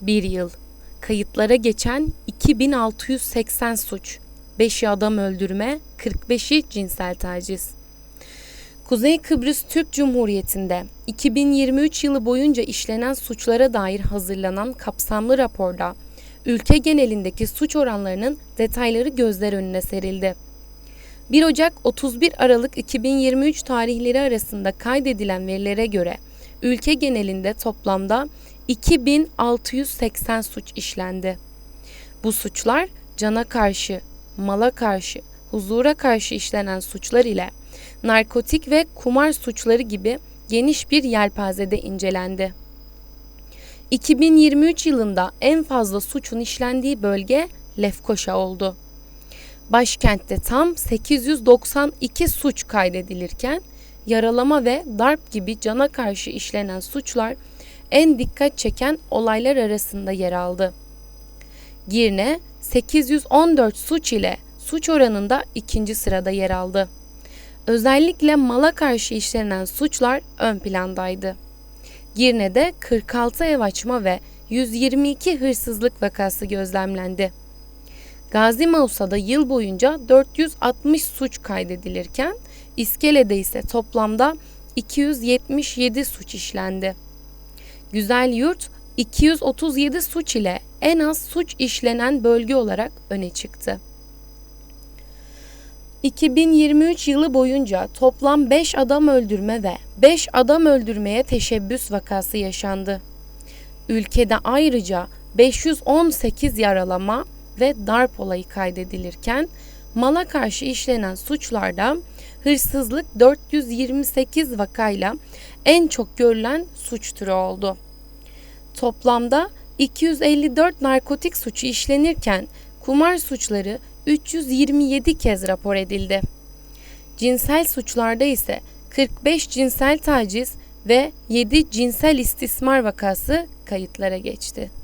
1 yıl. Kayıtlara geçen 2680 suç. 5'i adam öldürme, 45'i cinsel taciz. Kuzey Kıbrıs Türk Cumhuriyeti'nde 2023 yılı boyunca işlenen suçlara dair hazırlanan kapsamlı raporda ülke genelindeki suç oranlarının detayları gözler önüne serildi. 1 Ocak 31 Aralık 2023 tarihleri arasında kaydedilen verilere göre ülke genelinde toplamda 2680 suç işlendi. Bu suçlar cana karşı, mala karşı, huzura karşı işlenen suçlar ile narkotik ve kumar suçları gibi geniş bir yelpazede incelendi. 2023 yılında en fazla suçun işlendiği bölge Lefkoşa oldu. Başkentte tam 892 suç kaydedilirken yaralama ve darp gibi cana karşı işlenen suçlar en dikkat çeken olaylar arasında yer aldı. Girne 814 suç ile suç oranında ikinci sırada yer aldı. Özellikle mala karşı işlenen suçlar ön plandaydı. Girne'de 46 ev açma ve 122 hırsızlık vakası gözlemlendi. Gazi Mausa'da yıl boyunca 460 suç kaydedilirken İskele'de ise toplamda 277 suç işlendi. Güzel Yurt 237 suç ile en az suç işlenen bölge olarak öne çıktı. 2023 yılı boyunca toplam 5 adam öldürme ve 5 adam öldürmeye teşebbüs vakası yaşandı. Ülkede ayrıca 518 yaralama ve darp olayı kaydedilirken mala karşı işlenen suçlarda hırsızlık 428 vakayla en çok görülen suç türü oldu. Toplamda 254 narkotik suçu işlenirken kumar suçları 327 kez rapor edildi. Cinsel suçlarda ise 45 cinsel taciz ve 7 cinsel istismar vakası kayıtlara geçti.